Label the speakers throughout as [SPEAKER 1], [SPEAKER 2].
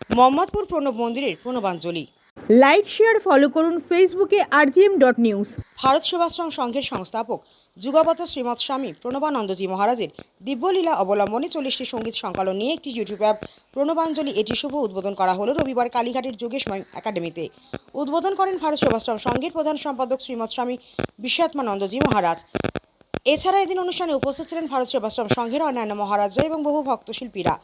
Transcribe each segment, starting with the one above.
[SPEAKER 1] মোহাম্মদপুর প্রণব মন্দিরের Pranabanjali.
[SPEAKER 2] Like share follow করুন ফেসবুকে RGM dot news
[SPEAKER 1] Bharat Sevashram সংঘের সংস্থাপক যুগাবত শ্রীমৎ স্বামী প্রণবানন্দজি মহারাজের দিব্যলীলা অবলম্বনে চল্লিশটি সংগীত সংকলন নিয়ে একটি ইউটিউব অ্যাপ প্রণবাঞ্জলি এটি শুভ উদ্বোধন করা হলো রবিবার কালীঘাটের যোগেশময় একাডেমিতে। উদ্বোধন করেন ভারত সেবাশ্রম সংঘের প্রধান সম্পাদক শ্রীমৎ স্বামী বিশ্বাত্মানন্দজি মহারাজ। এছাড়া এদিন অনুষ্ঠানে উপস্থিত ছিলেন ভারত সেবাশ্রম সংঘের অন্যান্য মহারাজরা এবং বহু ভক্ত শিল্পীরা।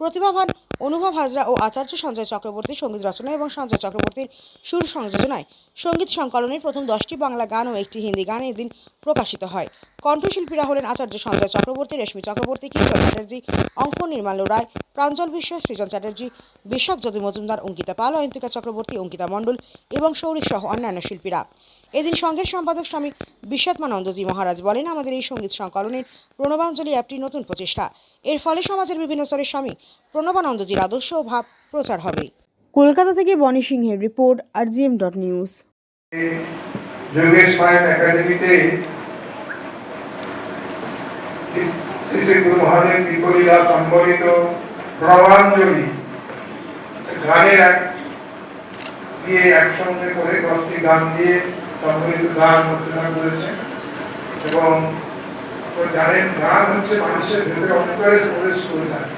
[SPEAKER 1] প্রতিভাবান অনুভব হাজরা ও আচার্য সঞ্জয় চক্রবর্তী সংগীত রচনা এবং সঞ্জয় চক্রবর্তীর সুর সংযোজনায় সংগীত সংকলনের প্রথম দশটি বাংলা গান ও একটি হিন্দি গান এদিন প্রকাশিত হয়। কণ্ঠশিল্পীরা হলেন আচার্য সঞ্জয় চক্রবর্তী, রেশমি চক্রবর্তী, কিশোর চ্যাটার্জি, অঙ্ক নির্মাল্য রায়, প্রাঞ্জল বিশ্বাস, সৃজন চ্যাটার্জি বিশাখ জ্যোতি মজুমদার, অঙ্কিতা পাল, অয়ন্তিকা চক্রবর্তী, অঙ্কিতা মণ্ডল এবং সৌরিক সহ অন্যান্য শিল্পীরা। এদিন সংঘের সম্পাদক স্বামী বিশ্বাত্মানন্দজি মহারাজ বলেন, আমাদের এই সংগীত সংকলনের প্রণবাঞ্জলি অ্যাপটি নতুন প্রচেষ্টা। এর ফলে সমাজের বিভিন্ন স্তরের স্বামী প্রণবানন্দজির আদর্শ ও ভাব প্রচার হবে। কলকাতা থেকে বনি সিংহের report, RGM dot news.
[SPEAKER 3] Yogesh মায়ের একাডেমিতে শ্রী গুরু মহাদেব বিপরীলা সম্বলিত প্রবাঞ্জলি গানের এক একসঙ্গে করে দশটি গান দিয়ে সম্বলিত গান রচনা করেছেন এবং গানের গান হচ্ছে মানুষের ভেতরে অন্তরে প্রবেশ করে যায়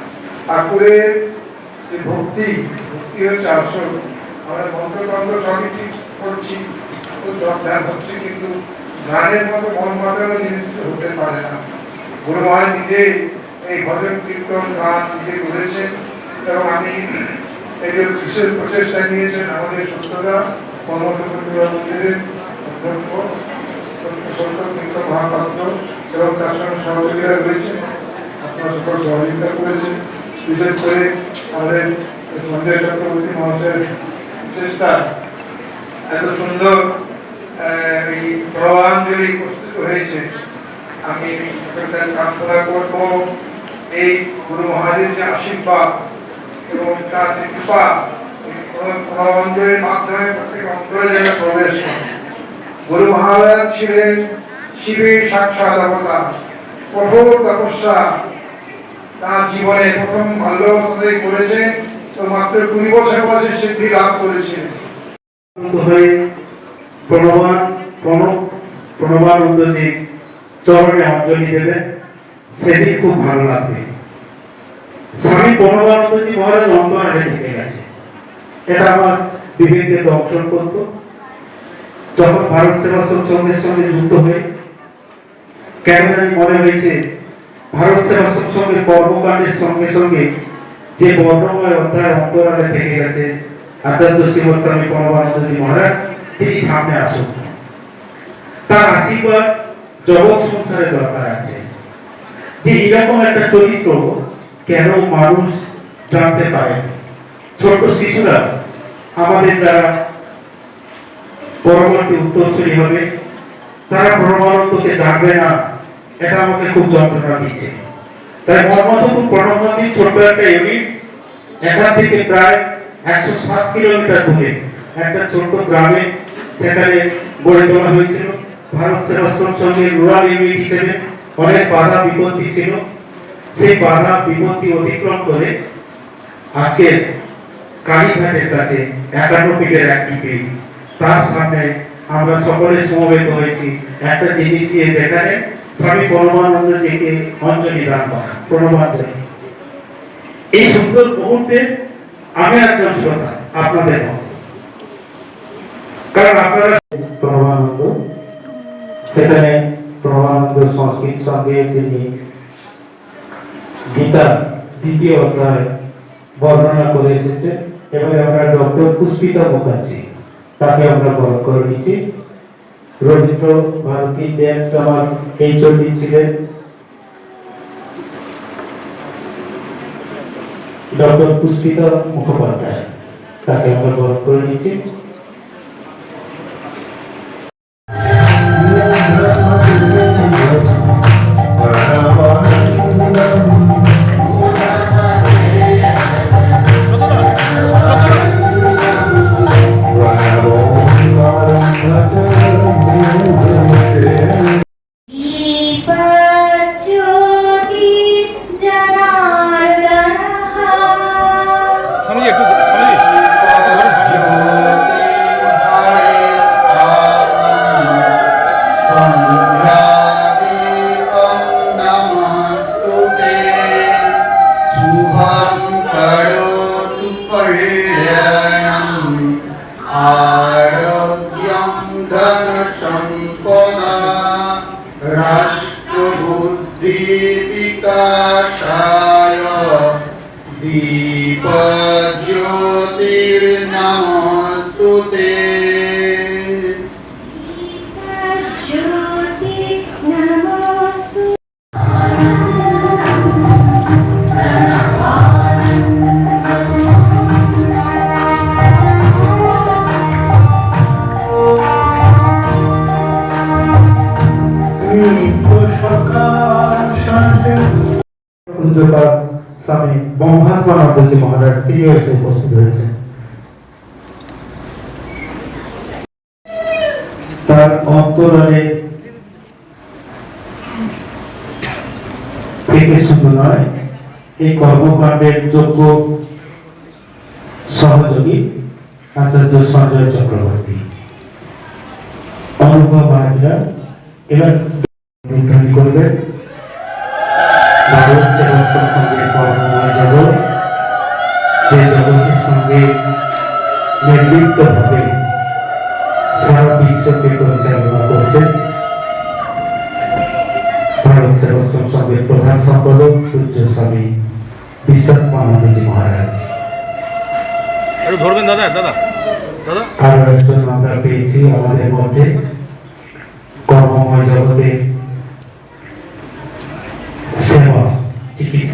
[SPEAKER 3] ঠাকুরের যে ভক্তি ভক্তি হচ্ছে আসল। আমরা মন্ত্রতন্ত্র সবই ঠিক করছি। সব ধ্যান হচ্ছে, কিন্তু গানের মতো মন মাতানো জিনিস হতে পারে না। গুরু মহারাজ নিজে এই ভজন কীর্তন গান নিজে এবং আমি এই যে বিশেষ প্রচেষ্টা নিয়েছেন আমাদের সত্যতা এবং তার রয়েছে আপনারা চেষ্টা এত সুন্দর এই প্রবাঞ্জলি প্রস্তুত হয়েছে। আমি প্রার্থনা করব, এই গুরু মহারাজের যে আশীর্বাদ এবং তার যে কৃপা, এই প্রবাঞ্জলির মাধ্যমে প্রত্যেক অন্তরে যেন প্রবেশ করে। গুরু মহারাজ ছিলেন শিবের সাক্ষাৎ অবতার। কঠোর তপস্যা তার জীবনে প্রথম বাল্যাবস্থাতেই করেছেন, তো মাত্র কুড়ি বছর বয়সে সিদ্ধি লাভ
[SPEAKER 4] আনন্দ হয়ে প্রণবান, প্রণব প্রণবানন্দজি চরণে খুব ভালো স্বামী প্রণবানন্দজি মহারাজ থেকে গেছে। এটা আমার দর্শন করত। যখন ভারত সেবাশ্রম সঙ্গের সঙ্গে যুক্ত হয়ে কেন জানি মনে হয়েছে, ভারত সেবাশ্রম সঙ্গে কর্মকাণ্ডের সঙ্গে সঙ্গে যে বর্ণময় অধ্যায় অন্তরালে থেকে গেছে, আচার্য শ্রীমৎ স্বামী পরমানন্দজি মহারাজ তিনি সামনে আসুন। তার আশীর্বাদ জগৎ সংসারে দরকার আছে। যে এরকম একটা চরিত্র কেন মানুষ জানতে পারে ছোট শিশুরা, আমাদের যারা পরবর্তী উত্তরসূরি হবে, তারা পরমানন্দকে জানবে না, এটা আমাকে খুব যন্ত্রণা দিচ্ছে। তাই মর্মাধপুর প্রণবনন্দী ছোট্ট একটা ইউনিট এখান থেকে প্রায় একশো সাত কিলোমিটার দূরে, একটা ছোট্ট গ্রামে সেখানে গড়ে তোলা হয়েছিল। ভারত সেবাশ্রম সঙ্গে রুরাল ইউনিট হিসেবে অনেক বাধা বিপত্তি ছিল। সেই বাধা বিপত্তি অতিক্রম করে আজকে কালীঘাটের কাছে একান্ন ফিটের একটি পিঠ তার সামনে আমরা সকলে সমবেত হয়েছি। একটা জিনিস নিয়ে যেখানে স্বামী পরমানন্দজিকে অঞ্জলি দান করা। প্রণবাঞ্জলি এই সুন্দর মুহূর্তে আমি একজন শ্রোতা, আপনাদের মতো কারণ আপনারা প্রণবানন্দ সেখানে প্রণবানন্দ সংস্কৃত সঙ্গে তিনি গীতা দ্বিতীয় অধ্যায় বর্ণনা করে এসেছে এবারে আমরা ডক্টর পুষ্পিতা মুখার্জি, তাকে আমরা বরণ করে নিচ্ছি। রবীন্দ্র ভারতী ড্যান্স আমার এই চন্ডী ছিলেন। ডক্টর পুষ্পিতা মুখোপাধ্যায়, তাকে আমরা বরণ করে নিচ্ছি।
[SPEAKER 5] आरोग्यं धनसम्पदा
[SPEAKER 6] राष्ट्रबुद्धिविकासाय दीपज
[SPEAKER 4] পূজ্যপাত স্বামী ব্রহ্মাত্মানন্দজি মহারাজ তিনিও এসে উপস্থিত হয়েছেন। তার অন্তরালে থেকে শুধু নয়, এই কর্মকাণ্ডের যোগ্য সহযোগী আচার্য সঞ্জয় চক্রবর্তী। অনুভব হাজরা এবার উদ্ধারী করবেন। ভারত সেবাশ্রম সঙ্গে কর্মময় জগৎ যে জগতের সঙ্গে নির্লিপ্ত ভাবে সারা বিশ্বকে পরিচালনা করছেন প্রধান সম্পাদক সূর্য স্বামী বিশ্বাত্মানন্দজি মহারাজ
[SPEAKER 7] একটু ধরবেন দাদা দাদা দাদা।
[SPEAKER 4] আরও একজন আমরা পেয়েছি আমাদের মধ্যে কর্মময় জগতে।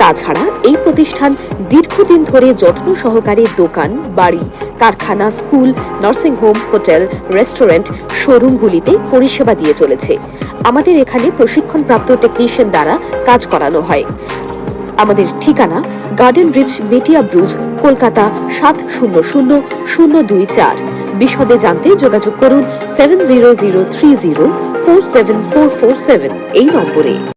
[SPEAKER 8] তাছাড়া এই প্রতিষ্ঠান দীর্ঘদিন ধরে যত্ন সহকারে দোকান, বাড়ি, কারখানা, school nursing home hotel restaurant শোরুমগুলিতে পরিষেবা দিয়ে চলেছে। আমাদের এখানে প্রশিক্ষণপ্রাপ্ত টেকনিশিয়ান দ্বারা কাজ করানো হয়। আমাদের ঠিকানা garden reach Metiabruz Kolkata সাত শূন্য শূন্য শূন্য দুই চার। বিশদে জানতে যোগাযোগ করুন seven zero zero three zero four seven four four seven এই নম্বরে।